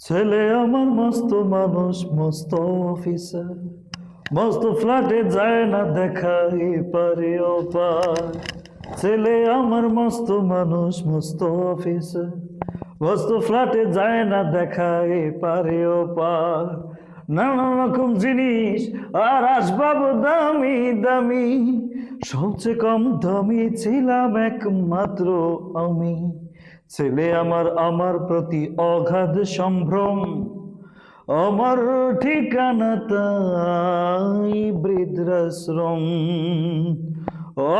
ছেলে আমার মস্ত মানুষ, মস্ত অফিসার মস্ত ফ্ল্যাটে যায় না দেখা পারে ওপার ছেলে আমার মস্ত মানুষ, মস্ত অফিসার মস্ত ফ্ল্যাটে যায় না দেখা পারে ওপার নানা রকম জিনিস, আর আসবাব দামি দামি। সবচেয়ে কম দামি ছিলাম একমাত্র আমি। ছেলে আমার আমার প্রতি অগাধ সম্ভ্রম। আমার ঠিকানা তাই বৃদ্ধাশ্রম।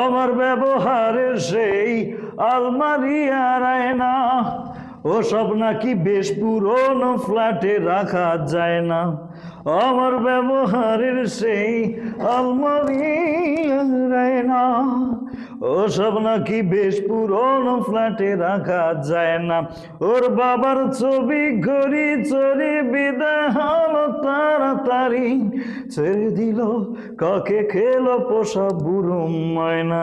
আমার ব্যবহারের সেই আলমারি আর আয়না, ওসব নাকি বেশ পুরনো ফ্ল্যাটে রাখা যায় না। আমার ব্যবহারের সেই আলমারি আর আয়না ওসব নাকি বেশ পুরনো ফ্ল্যাটে রাখা যায় না। ওর বাবার ছবি ঘড়ি চড়ি বিদায় হলো তাড়াতাড়ি। ছেড়ে দিল, কাকে খেলো পোষা বুড়ো ময়না।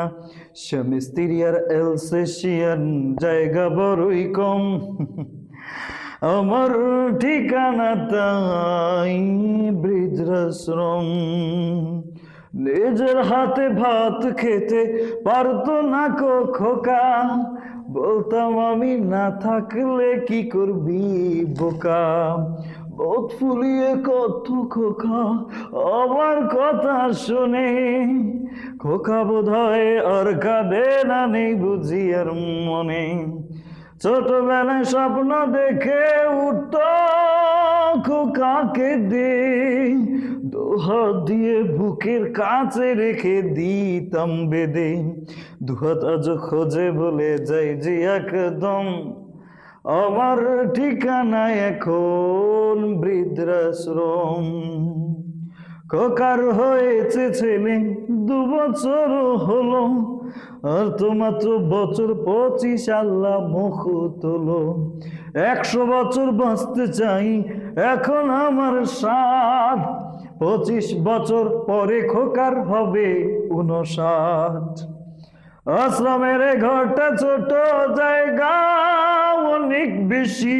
স্বামী স্ত্রী আর এলসেশিয়ান, জায়গা বড়ই কম। আমার ঠিকানা তাই বৃদ্ধাশ্রম নিজের হাতে ভাত খেতে পারতো না কো খোকা। বলতাম, আমি না থাকলে কি করবি বোকা? বোধ ফুলিয়ে কত খোকা আমার কথা শুনে। খোকা বোধ হয় আর কাঁদে না নেই বুঝি আর মনে। ছোটবেলায় স্বপ্ন দেখে উঠত খোকাকে দে দুহাত দিয়ে বুকের কাছে রেখে দিতাম বেদে। দুহাত আজ খোঁজে বলে যাই যে একদম আমার ঠিকানা এখন বৃদ্ধাশ্রম। খোকার হয়েছে ছেলে, দু বছর হলো, আর তো মাত্র বছর পঁচিশ আল্লাহ মুখ তোলো। একশো বছর বাঁচতে চাই, এখন আমার সাত পঁচিশ বছর পরে খোকার হবে উনষাট। আশ্রমের ঘরটা ছোট জায়গা, অনেক বেশি।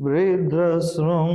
বৃদ্ধাশ্রম